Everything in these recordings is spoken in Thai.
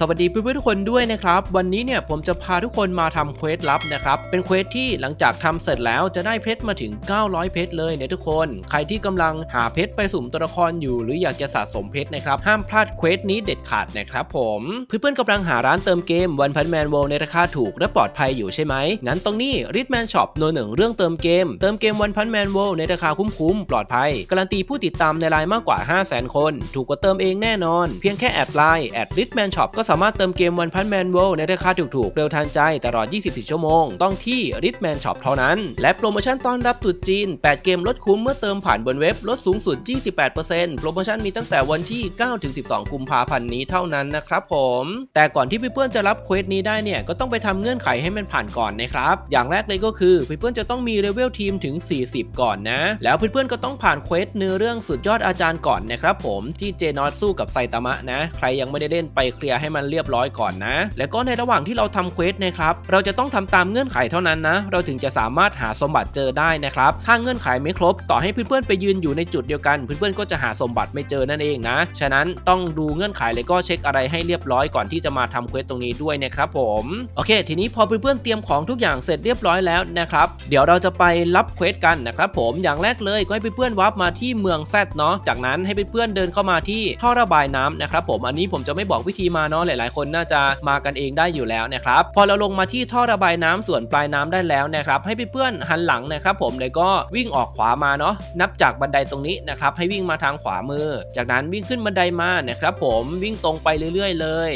สวัสดีเพื่อนๆทุกคนด้วยนะครับ วันนี้เนี่ยผมจะพาทุกคนมาทำเควสลับนะครับ เป็นเควสที่หลังจากทำเสร็จแล้วจะได้เพชรมาถึง 900 เพชรเลยเนี่ยทุกคน ใครที่กำลังหาเพชรไปสุ่มตัวละครอยู่ หรืออยากจะสะสมเพชรนะครับ ห้ามพลาดเควสนี้เด็ดขาดนะครับผม เพื่อนๆกำลังหาร้านเติมเกมวันพันแมนโวในราคาถูกและปลอดภัยอยู่ใช่ไหมงั้นตรงนี้ริทแมนช็อปโนหนึ่งเรื่องเติมเกม เติมเกมวันพันแมนโวในราคาคุ้มๆปลอดภัยการันตีผู้ติดตามในไลน์มากกว่า 5 0 0 0 0 0 คน ถูกกว่าเติมเองแน่นอน เพียงแค่แอดไลน์แอดริทแมนช็อปก็สามารถเติมเกมวันพันแมนโวลในราคาถูกๆ เร็วทันใจตลอด 24 ชั่วโมง ต้องที่ริทแมนช็อปเท่านั้น และโปรโมชั่นต้อนรับตรุษจีน 8 เกมลดคุ้มเมื่อเติมผ่านบนเว็บลดสูงสุด 28%โปรโมชั่นมีตั้งแต่วันที่ 9-12 กุมภาพันธ์นี้เท่านั้นนะครับผม แต่ก่อนที่เพื่อนๆจะรับเควสนี้ได้เนี่ยก็ต้องไปทำเงื่อนไขให้มันผ่านก่อนนะครับ อย่างแรกเลยก็คือเพื่อนๆจะต้องมีเลเวลทีมถึง 40 ก่อนนะ แล้วเพื่อนๆก็ต้องผ่านเควสเนื้อเรื่องสุดยอดอาจารย์ก่อนนะครับผมที่เจนอตสู้กับไซตามะนะ ใครยังไม่ได้เล่นไปเคลียร์ให้มันเรียบร้อยก่อนนะ แล้วก็ในระหว่างที่เราทำเควสนะครับ เราจะต้องทำตามเงื่อนไขเท่านั้นนะ เราถึงจะสามารถหาสมบัติเจอได้นะครับ ถ้าเงื่อนไขไม่ครบ ต่อให้เพื่อนๆไปยืนอยู่ในจุดเดียวกัน เพื่อนๆก็จะหาสมบัติไม่เจอนั่นเองนะ ฉะนั้นต้องดูเงื่อนไขเลยก็เช็คอะไรให้เรียบร้อยก่อนที่จะมาทำเควสตรงนี้ด้วยนะครับผมโอเค ทีนี้พอเพื่อนๆเตรียมของทุกอย่างเสร็จเรียบร้อยแล้วนะครับเดี๋ยวเราจะไปรับเควสกันนะครับผมอย่างแรกเลยก็ให้เพื่อนๆวับมาที่เมืองแซดเนาะจากนั้นให้เพื่อนๆเดินเข้ามาที่ท่อระบายน้ำนะครับผมอันนี้ผมจะไม่บอกวิธีมาเนาะหลาย ๆ คนน่าจะมากันเองได้อยู่แล้วนะครับพอเราลงมาที่ท่อระบายน้ำส่วนปลายน้ำได้แล้วนะครับให้เพื่อนๆหันหลังนะครับผมแล้วก็วิ่งออกขวามาเนาะนับจากบันไดตรงนี้นะครับให้วิ่งมาทางขวามือ จากนั้นวิ่งขึ้นบันไดมานะครับผมวิ่งตรงไปเรื่อย ๆ เลย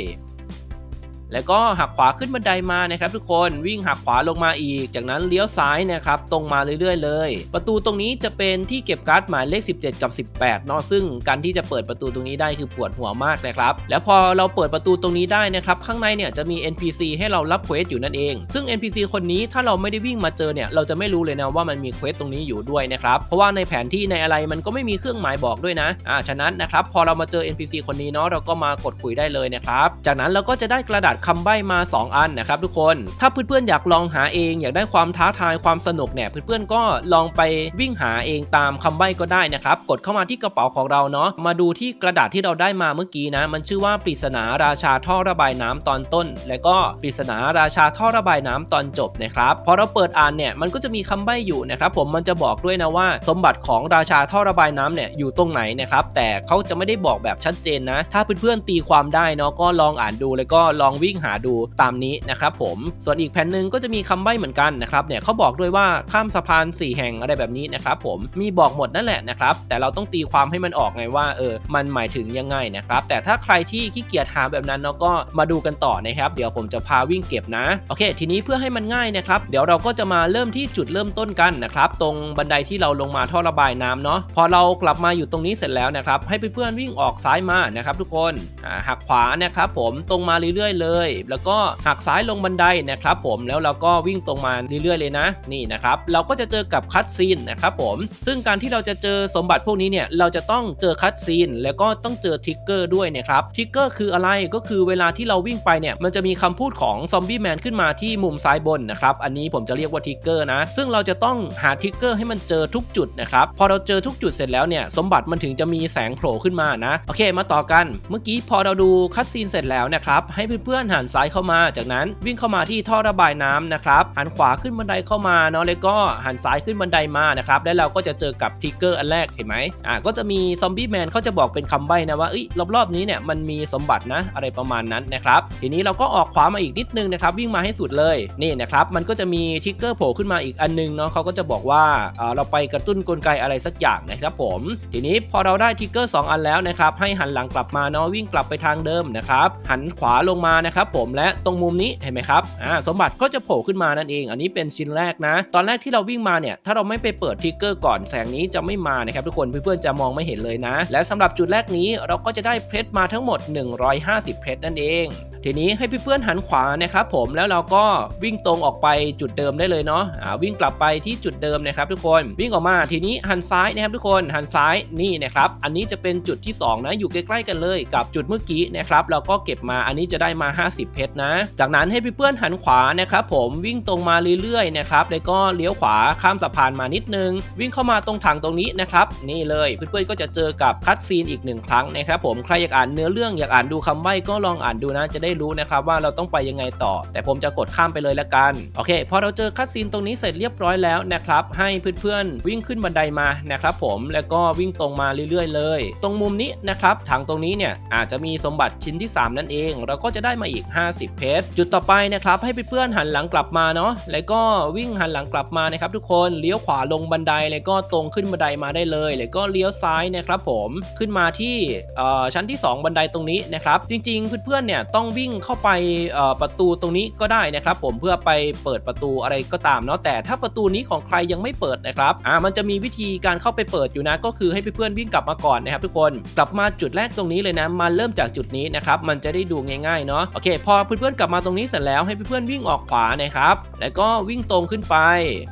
แล้วก็หักขวาขึ้นบันไดมานะครับทุกคนวิ่งหักขวาลงมาอีก จากนั้นเลี้ยวซ้ายนะครับตรงมาเรื่อยๆ เลย ประตูตรงนี้จะเป็นที่เก็บการ์ดหมายเลข 17 กับ 18เนาะซึ่งการที่จะเปิดประตูตรงนี้ได้คือปวดหัวมากนะครับแล้วพอเราเปิดประตูตรงนี้ได้นะครับข้างในเนี่ยจะมี NPC ให้เรารับเควสอยู่นั่นเอง ซึ่ง NPC คนนี้ถ้าเราไม่ได้วิ่งมาเจอเนี่ยเราจะไม่รู้เลยนะว่ามันมีเควสตรงนี้อยู่ด้วยนะครับเพราะว่าในแผนที่ในอะไรมันก็ไม่มีเครื่องหมายบอกด้วยนะอ่าฉะนั้นนะครับพอเรามาเจอ NPC คนนี้เนาะเราก็มากดคุยได้เลยนะครับจากนั้นเราก็จะได้กระดาษคำใบ้มา 2 อันนะครับทุกคน ถ้าเพื่อนๆอยากลองหาเองอยากได้ความท้าทายความสนุกเนี่ยเพื่อนๆก็ลองไปวิ่งหาเองตามคำใบ้ก็ได้นะครับ กดเข้ามาที่กระเป๋าของเราเนาะมาดูที่กระดาษที่เราได้มาเมื่อกี้นะ มันชื่อว่าปริศนาราชาท่อระบายน้ำตอนต้น และก็ปริศนาราชาท่อระบายน้ำตอนจบนะครับพอเราเปิดอ่านเนี่ยมันก็จะมีคำใบ้อยู่นะครับผมมันจะบอกด้วยนะว่า สมบัติของราชาท่อระบายน้ำเนี่ยอยู่ตรงไหนนะครับแต่เขาจะไม่ได้บอกแบบชัดเจนนะ ถ้าเพื่อนๆตีความได้เนาะก็ลองอ่านดูแล้วก็ลองวิ่งหาดูตามนี้นะครับผม ส่วนอีกแผ่นหนึ่งก็จะมีคำใบ้เหมือนกันนะครับเนี่ยเขาบอกด้วยว่าข้ามสะพาน 4 แห่งอะไรแบบนี้นะครับผมมีบอกหมดนั่นแหละนะครับแต่เราต้องตีความให้มันออกไงว่าเออมันหมายถึงยังไงนะครับแต่ถ้าใครที่ขี้เกียจหาแบบนั้นเนาะก็มาดูกันต่อนะครับ เดี๋ยวผมจะพาวิ่งเก็บนะโอเค ทีนี้เพื่อให้มันง่ายนะครับเดี๋ยวเราก็จะมาเริ่มที่จุดเริ่มต้นกันนะครับตรงบันไดที่เราลงมาท่อระบายน้ำเนาะพอเรากลับมาอยู่ตรงนี้เสร็จแล้วนะครับให้เพื่อนๆวิ่งออกซ้ายมานะครับทุกคนหักขวานะครับผมตรงมาเรื่อยๆเลยแล้วก็หักซ้ายลงบันไดนะครับผมแล้วเราก็วิ่งตรงมาเรื่อยๆเลยนะนี่นะครับเราก็จะเจอกับคัตซีนนะครับผมซึ่งการที่เราจะเจอสมบัติพวกนี้เนี่ยเราจะต้องเจอคัตซีนแล้วก็ต้องเจอทิกเกอร์ด้วยนะครับทิกเกอร์คืออะไรก็คือเวลาที่เราวิ่งไปเนี่ยมันจะมีคำพูดของซอมบี้แมนขึ้นมาที่มุมซ้ายบนนะครับอันนี้ผมจะเรียกว่าทิกเกอร์นะซึ่งเราจะต้องหาทิกเกอร์ให้มันเจอทุกจุดนะครับพอเราเจอทุกจุดเสร็จแล้วเนี่ยสมบัติมันถึงจะมีแสงโผล่ขึ้นมานะโอเคมาต่อกัน เมื่อกี้พอเราดูคัตซีนเสร็จแล้วนะครับให้เพื่อนๆหันซ้ายเข้ามา จากนั้นวิ่งเข้ามาที่ท่อระบายน้ำนะครับหันขวาขึ้นบันไดเข้ามาเนาะแล้วก็หันซ้ายขึ้นบันไดมานะครับแล้วเราก็จะเจอกับทิกเกอร์อันแรกเห็นไหมอ่าก็จะมีซอมบี้แมนเขาจะบอกเป็นคำใบ้นะว่าเอ้ยรอบๆนี้เนี่ยมันมีสมบัตินะอะไรประมาณนั้นนะครับทีนี้เราก็ออกขวามาอีกนิดนึงนะครับวิ่งมาให้สุดเลยนี่นะครับมันก็จะมีทิกเกอร์โผล่ขึ้นมาอีกอันนึงเนาะเขาก็จะบอกว่าอ่าเราไปกระตุ้นกลไกอะไรสักอย่างนะครับผม ทีนี้พอเราได้ทิกเกอร์2อันแล้วนะครับให้หันหลังกลับมาเนาะวิ่งกลับไปทางเดิมนะครับหันขวาลงมานะครับผมและตรงมุมนี้เห็นไหมครับอ่าสมบัติก็จะโผล่ขึ้นมานั่นเอง อันนี้เป็นชิ้นแรกนะ ตอนแรกที่เราวิ่งมาเนี่ยถ้าเราไม่ไปเปิดทริกเกอร์ก่อนแสงนี้จะไม่มานะครับทุกคนเพื่อนๆจะมองไม่เห็นเลยนะ และสำหรับจุดแรกนี้เราก็จะได้เพชรมาทั้งหมด 150 เพชรนั่นเองทีนี้ให้เพื่อนๆหันขวานะครับผมแล้วเราก็วิ่งตรงออกไปจุดเดิมได้เลยเนาะอ่าวิ่งกลับไปที่จุดเดิมนะครับทุกคนวิ่งออกมาทีนี้หันซ้ายนะครับทุกคนหันซ้ายนี่นะครับอันนี้จะเป็นจุดที่สองนะอยู่ใกล้ๆกันเลยกับจุดเมื่อกี้นะครับเราก็เก็บมาอันนี้จะได้มา50 เพชรนะ จากนั้นให้เพื่อนหันขวานะครับผมวิ่งตรงมาเรื่อยๆนะครับแล้วก็เลี้ยวขวาข้ามสะพานมานิดนึง วิ่งเข้ามาตรงถังตรงนี้นะครับนี่เลยเพื่อนๆก็จะเจอกับคัตซีนอีกหนึ่งครั้งนะครับผมใครอยากอ่านเนื้อเรื่องอยากอ่านดูคำใบ้ก็ลองอ่านดูนะจะได้รู้นะครับว่าเราต้องไปยังไงต่อ แต่ผมจะกดข้ามไปเลยละกันโอเคพอเราเจอคัตซีนตรงนี้เสร็จเรียบร้อยแล้วนะครับให้เพื่อนๆวิ่งขึ้นบันไดมานะครับผมแล้วก็วิ่งตรงมาเรื่อยๆ เลย ตรงมุมนี้นะครับถังตรงนี้เนี่ยอาจจะมีสมบัติชิ้นที่ 3 นั่นเอง เราก็จะได้มาอีก 50 เพชร จุดต่อไปนะครับให้เพื่อนๆหันหลังกลับมาเนาะ แล้วก็วิ่งหันหลังกลับมานะครับทุกคน เลี้ยวขวาลงบันได แล้วก็ตรงขึ้นบันไดมาได้เลย แล้วก็เลี้ยวซ้ายนะครับผม ขึ้นมาที่ชั้นที่ 2 บันไดตรงนี้นะครับ จริงๆ เพื่อนๆ เนี่ยต้องวิ่งเข้าไปประตูตรงนี้ก็ได้นะครับผม เพื่อไปเปิดประตูอะไรก็ตามเนาะ แต่ถ้าประตูนี้ของใครยังไม่เปิดนะครับ อ่า มันจะมีวิธีการเข้าไปเปิดอยู่นะ ก็คือให้เพื่อนๆ วิ่งกลับมาก่อนนะครับทุกคน กลับมาจุดแรกตรงนี้เลยนะ มาเริ่มจากจุดนี้นะครับ มันจะได้ดูง่ายๆ เนาะ โอเค พอเพื่อนๆกลับมาตรงนี้เสร็จแล้วให้เพื่อนๆวิ่งออกขวานะครับแล้วก็วิ่งตรงขึ้นไป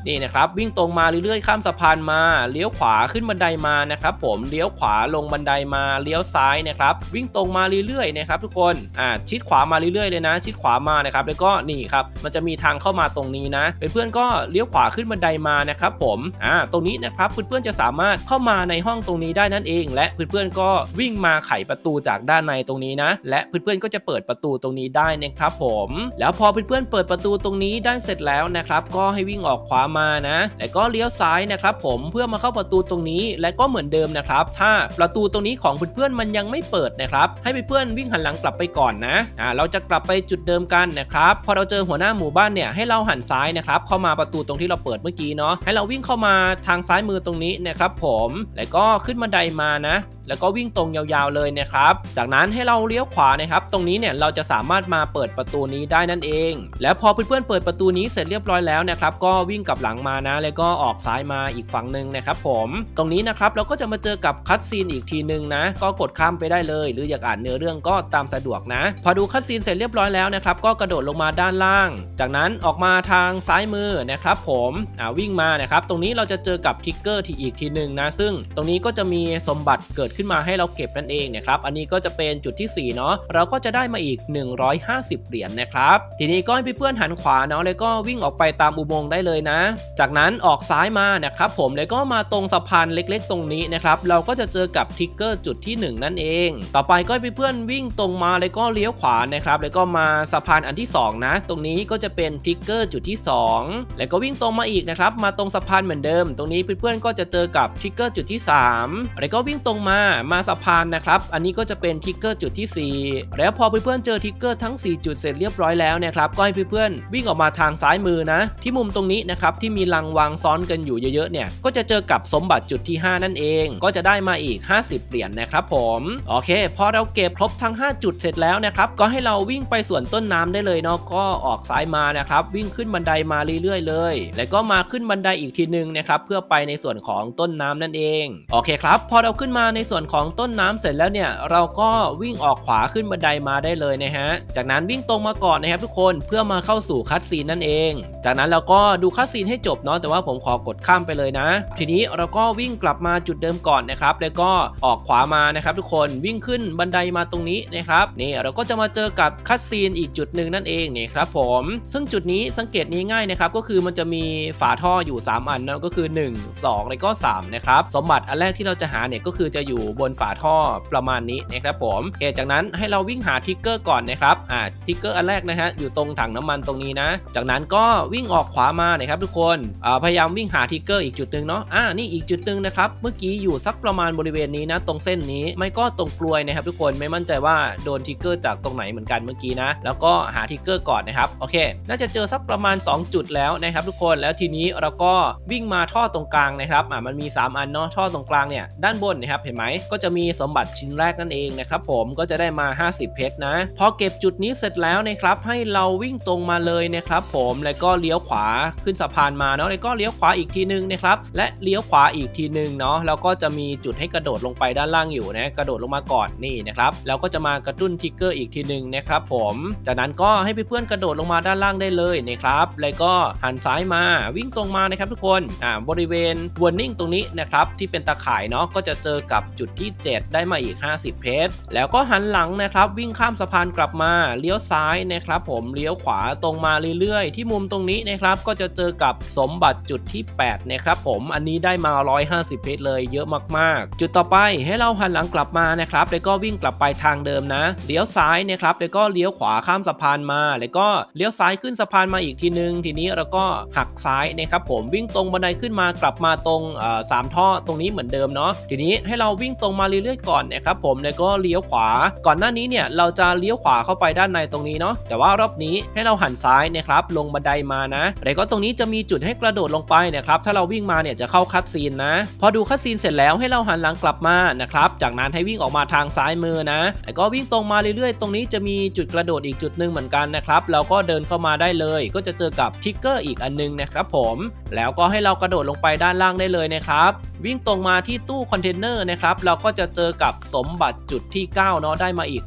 นี่นะครับวิ่งตรงมาเรื่อยๆข้ามสะพานมาเลี้ยวขวาขึ้นบันไดมานะครับผมเลี้ยวขวาลงบันไดมาเลี้ยวซ้ายนะครับวิ่งตรงมาเรื่อยๆนะครับทุกคนอ่าชิดขวามาเรื่อยๆเลยนะ ชิดขวามานะครับแล้วก็นี่ครับมันจะมีทางเข้ามาตรงนี้นะเพื่อนๆก็เลี้ยวขวาขึ้นบันไดมานะครับผมอ่าตรงนี้นะครับเพื่อนๆจะสามารถเข้ามาในห้องตรงนี้ได้นั่นเอง และเพื่อนๆก็วิ่งมาไขประตูจากด้านในตรงนี้นะ และเพื่อนๆก็จะเปิดประตูตรงนี้นี้ได้นะครับผม แล้วพอเพื่อนๆเปิดประตูตรงนี้ได้เสร็จแล้วนะครับก็ให้วิ่งออกขวามานะ แล้วก็เลี้ยวซ้ายนะครับผมเพื่อมาเข้าประตูตรงนี้และก็เหมือนเดิมนะครับ ถ้าประตูตรงนี้ของเพื่อนๆมันยังไม่เปิดนะครับ ให้เพื่อนๆวิ่งหันหลังกลับไปก่อนนะอ่าเราจะกลับไปจุดเดิมกันนะครับพอเราเจอหัวหน้าหมู่บ้านเนี่ยให้เราหันซ้ายนะครับเข้ามาประตูตรงที่เราเปิดเมื่อกี้เนาะให้เราวิ่งเข้ามาทางซ้ายมือตรงนี้นะครับผมแล้วก็ขึ้นบันไดมานะ แล้วก็วิ่งตรงยาวๆเลยนะครับ จากนั้นให้เราเลี้ยวขวานะครับ ตรงนี้เนี่ยเราจะสามารถมาเปิดประตูนี้ได้นั่นเอง แล้วพอเพื่อนๆเปิดประตูนี้เสร็จเรียบร้อยแล้วนะครับก็วิ่งกลับหลังมานะ แล้วก็ออกซ้ายมาอีกฝั่งหนึ่งนะครับผม ตรงนี้นะครับเราก็จะมาเจอกับคัตซีนอีกทีหนึ่งนะ ก็กดข้ามไปได้เลย หรืออยากอ่านเนื้อเรื่องก็ตามสะดวกนะ พอดูคัตซีนเสร็จเรียบร้อยแล้วนะครับก็กระโดดลงมาด้านล่าง จากนั้นออกมาทางซ้ายมือนะครับผมอ่าวิ่งมานะครับตรงนี้เราจะเจอกับทิกเกอร์ที่อีกทีหนึ่งนะ ซึ่งตรงนี้ก็จะมีสมบัติเกิดขึ้นมาให้เราเก็บนั่นเองนะครับอันนี้ก็จะเป็นจุดที่4เนาะเราก็จะได้มาอีก150 เหรียญนะครับ ทีนี้ก็ให้เพื่อนๆหันขวาเนาะแล้วก็วิ่งออกไปตามอุโมงค์ได้เลยนะ จากนั้นออกซ้ายมานะครับผมแล้วก็มาตรงสะพานเล็กๆ ตรงนี้นะครับเราก็จะเจอกับทิกเกอร์จุดที่ 1 นั่นเอง ต่อไปก็ให้เพื่อนๆวิ่งตรงมาแล้วก็เลี้ยวขวานะครับแล้วก็มาสะพานอันที่ 2 นะ ตรงนี้ก็จะเป็นทิกเกอร์จุดที่ 2 แล้วก็วิ่งตรงมาอีกนะครับมาตรงสะพานเหมือนเดิม ตรงนี้เพื่อนๆก็จะเจอกับทิกเกอร์จุดที่ 3 แล้วก็วิ่งตรงมามาสะพานนะครับ อันนี้ก็จะเป็นทิกเกอร์จุดที่ 4 แล้วพอเพื่อนๆเจอทิกเกอร์ทั้ง 4 จุดเสร็จเรียบร้อยแล้วนะครับก็ให้เพื่อนๆวิ่งออกมาทางซ้ายมือนะ ที่มุมตรงนี้นะครับที่มีลังวางซ้อนกันอยู่เยอะๆเนี่ยก็จะเจอกับสมบัติจุดที่ 5 นั่นเอง ก็จะได้มาอีก 50 เหรียญนนะครับผมโอเคพอเราเก็บครบทั้ง 5 จุดเสร็จแล้วนะครับก็ให้เราวิ่งไปส่วนต้นน้ำได้เลยเนาะก็ออกซ้ายมานะครับวิ่งขึ้นบันไดมาเรื่อยๆเลย แล้วก็มาขึ้นบันไดอีกทีนึงนะครับเพื่อไปในส่วนของต้นน้ำนั่นเองโอเคครับ พอเราขึ้นมาในส่วนของต้นน้ำเสร็จแล้วเนี่ยเราก็วิ่งออกขวาขึ้นบันไดมาได้เลยนะฮะจากนั้นวิ่งตรงมาก่อนนะครับทุกคนเพื่อมาเข้าสู่คัตซีนนั่นเอง จากนั้นเราก็ดูคัตซีนให้จบเนาะแต่ว่าผมขอกดข้ามไปเลยนะ ทีนี้เราก็วิ่งกลับมาจุดเดิมก่อนนะครับ แล้วก็ออกขวามานะครับ ทุกคนวิ่งขึ้นบันไดมาตรงนี้นะครับนี่เราก็จะมาเจอกับคัตซีนอีกจุดหนึ่งนั่นเองนี่ครับผมซึ่งจุดนี้สังเกตง่ายๆนะครับก็คือมันจะมีฝาท่ออยู่ 3 อันเนาะก็คือ 1 2 แล้วก็3นะครับสมบัติอันแรกที่เราจะหาเนี่ยก็คือจะอยู่บนฝาท่อประมาณนี้นะครับผมโอเคจากนั้นให้เราวิ่งหาทิกเกอร์ก่อนนะครับอ่าทิกเกอร์อันแรกนะฮะอยู่ตรงถังน้ำมันตรงนี้นะ จากนั้นก็วิ่งออกขวามานะครับทุกคนอ่าพยายามวิ่งหาทิกเกอร์อีกจุดหนึ่งเนาะอ่านี่อีกจุดหนึ่งนะครับเมื่อกี้อยู่สักประมาณบริเวณนี้นะตรงเส้นนี้ไม่ก็ตรงกลวยนะครับทุกคนไม่มั่นใจว่าโดนทิกเกอร์จากตรงไหนเหมือนกันเมื่อกี้นะ แล้วก็หาทิกเกอร์ก่อนนะครับโอเค น่าจะเจอสักประมาณ 2 จุดแล้วนะครับทุกคนแล้วทีนี้เราก็วิ่งมาท่อตรงกลางนะครับอ่ามันมี 3 อันเนาะท่อตรงกลางเนี่ยด้านบนนะครับเห็นไหมก็จะมีสมบัติชิ้นแรกนั่นเองนะครับผมก็จะได้มา 50 เพชรนะพอเก็บจุดนี้เสร็จแล้วนะครับให้เราวิ่งตรงมาเลยนะครับผมแล้วก็เลี้ยวขวาขึ้นสะพานมาเนาะแล้วก็เลี้ยวขวาอีกทีนึงนะครับและเลี้ยวขวาอีกทีนึงเนาะแล้วก็จะมีจุดให้กระโดดลงไปด้านล่างอยู่นะกระโดดลงมาก่อนนี่นะครับแล้วก็จะมากระตุ้นทิกเกอร์อีกทีนึงนะครับผมจากนั้นก็ให้เพื่อนๆกระโดดลงมาด้านล่างได้เลยนะครับแล้วก็หันซ้ายมาวิ่งตรงมานะครับทุกคนอ่าบริเวณ warning ตรงนี้นะครับที่เป็นตาข่ายเนาะก็จะเจอกับจุดที่ 7 ได้มาอีก 50 เพชรแล้วก็หันหลังนะครับวิ่งข้ามสะพานกลับมาเลี้ยวซ้ายนะครับผมเลี้ยวขวาตรงมาเรื่อยๆ ที่มุมตรงนี้นะครับก็จะเจอกับสมบัติจุดที่ 8 นะครับผมอันนี้ได้มา 150 เพชรเลยเยอะมากๆ จุดต่อไปให้เราหันหลังกลับมานะครับแล้วก็วิ่งกลับไปทางเดิมนะเลี้ยวซ้ายนะครับแล้วก็เลี้ยวขวาข้ามสะพานมา แล้วก็เลี้ยวซ้ายขึ้นสะพานมาอีกทีนึง ทีนี้เราก็หักซ้ายนะครับผมวิ่งตรงบันไดขึ้นมากลับมาตรงสามท่อตรงนี้เหมือนเดิมเนาะทีนี้ให้เราวิ่งตรงมาเรื่อยๆก่อนนะครับผมแล้วก็เลี้ยวขวาก่อนหน้านี้เนี่ยเราจะเลี้ยวขวาเข้าไปด้านในตรงนี้เนาะแต่ว่ารอบนี้ให้เราหันซ้ายนะครับลงบันไดมานะแล้วก็ตรงนี้จะมีจุดให้กระโดดลงไปนะครับถ้าเราวิ่งมาเนี่ยจะเข้าคัดซีนนะ พอดูคัดซีนเสร็จแล้วให้เราหันหลังกลับมานะครับจากนั้นให้วิ่งออกมาทางซ้ายมือนะแล้วก็วิ่งตรงมาเรื่อยๆ ตรงนี้จะมีจุดกระโดดอีกจุดหนึ่งเหมือนกันนะครับเราก็เดินเข้ามาได้เลย ก็จะเจอกับทิกเกอร์อีกอันนึงนะครับผมแล้วก็ให้เรากระโดดลงไปด้านล่างได้เลยนะครับวิ่งตรงมาที่ตู้คอนเทนเนอร์นะครับเราก็จะเจอกับสมบัติจุดที่9เนาะได้มาอีก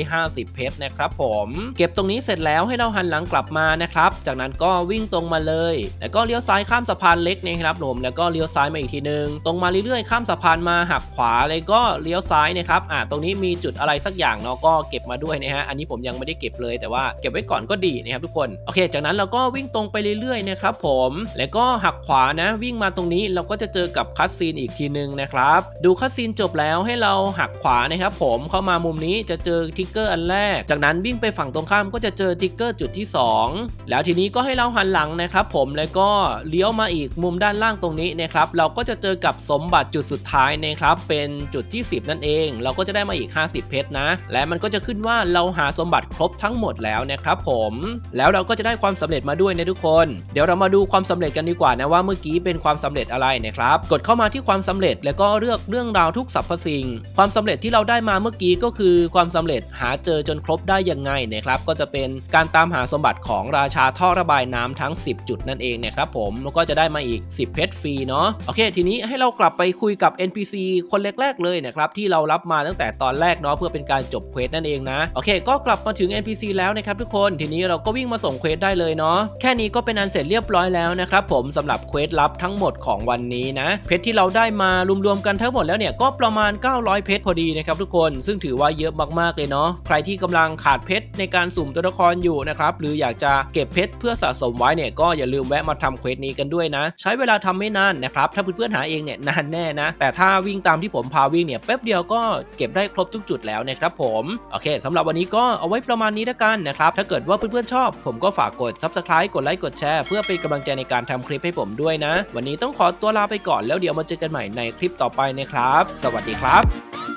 150 เพชรนะครับผมเก็บตรงนี้เสร็จแล้วให้เราหันหลังกลับมานะครับ จากนั้นก็วิ่งตรงมาเลย แล้วก็เลี้ยวซ้ายข้ามสะพานเล็กนะครับผมแล้วก็เลี้ยวซ้ายมาอีกทีนึง ตรงมาเรื่อยๆข้ามสะพานมาหักขวาเลยก็เลี้ยวซ้ายนะครับอ่าตรงนี้มีจุดอะไรสักอย่างเนาะก็เก็บมาด้วยนะฮะอันนี้ผมยังไม่ได้เก็บเลย แต่ว่าเก็บไว้ก่อนก็ดีนะครับทุกคนโอเค จากนั้นเราก็วิ่งตรงไปเรื่อยๆนะครับผมแล้วก็หักขวานะ วิ่งมาตรงนี้เราก็จะเจอกับคัสซีนอีกทีนึงนะครับดูคัสซีนจบแล้วให้เราหักขวานะครับผมเข้ามามุมนี้จะเจอทิกเกอร์อันแรกจากนั้นวิ่งไปฝั่งตรงข้ามก็จะเจอทิกเกอร์จุดที่ 2 แล้วทีนี้ก็ให้เราหันหลังนะครับผมแล้วก็เลี้ยวมาอีกมุมด้านล่างตรงนี้นะครับเราก็จะเจอกับสมบัติจุดสุดท้ายนะครับเป็นจุดที่ 10 นั่นเอง เราก็จะได้มาอีก 50 เพชรนะ และมันก็จะขึ้นว่าเราหาสมบัติครบทั้งหมดแล้วนะครับผมแล้วเราก็จะได้ความสำเร็จมาด้วยนะทุกคน เดี๋ยวเรามาดูความสำเร็จกันดีกว่านะว่าเมื่อกี้เป็นความสำเร็จอะไรนะครับกดเข้ามาที่ความสำเร็จแล้วก็เลือกเรื่องราวทุกสรรพสิ่ง ความสำเร็จที่เราได้มาเมื่อกี้ก็คือความสำเร็จหาเจอจนครบได้ยังไงนะครับก็จะเป็นการตามหาสมบัติของราชาท่อระบายน้ำทั้ง 10 จุดนั่นเองนะครับผมแล้วก็จะได้มาอีก 10 เพชรฟรีเนาะโอเค ทีนี้ให้เรากลับไปคุยกับ NPC คนแรกๆเลยนะครับที่เรารับมาตั้งแต่ตอนแรกเนาะเพื่อเป็นการจบเควสนั่นเองนะโอเค ก็กลับมาถึง NPC แล้วนะครับทุกคนทีนี้เราก็วิ่งมาส่งเควสได้เลยเนาะแค่นี้ก็เป็นอันเสร็จเรียบร้อยแล้วนะครับผมสำหรับเควสลับทั้งหมดของวันนี้นะเพชรที่เราได้มารวมๆกันทั้งหมดแล้วเนี่ยก็ประมาณ 900 เพชรพอดีนะครับทุกคน ซึ่งถือว่าเยอะมากๆเลยเนาะใครที่กำลังขาดเพชรในการสุ่มตัวละครอยู่นะครับหรืออยากจะเก็บเพชรเพื่อสะสมไว้เนี่ยก็อย่าลืมแวะมาทำเควสนี้กันด้วยนะ ใช้เวลาทำไม่นานนะครับถ้าเพื่อนๆหาเองเนี่ยนานแน่นะ แต่ถ้าวิ่งตามที่ผมพาวิ่งเนี่ยแป๊บเดียวก็เก็บได้ครบทุกจุดแล้วนะครับผมโอเคสำหรับวันนี้ก็เอาไว้ประมาณนี้แล้วกันนะครับถ้าเกิดว่าเพื่อนๆชอบ ผมก็ฝากกด subscribe กดไลค์กดแชร์เพื่อเป็นกำลังใจในการทำคลิปให้ผมด้วยนะ วันนี้ต้องขอตัวลาไปก่อนแล้วเดี๋ยวมาเจอกันใหม่ในคลิปต่อไปนะครับ สวัสดีครับ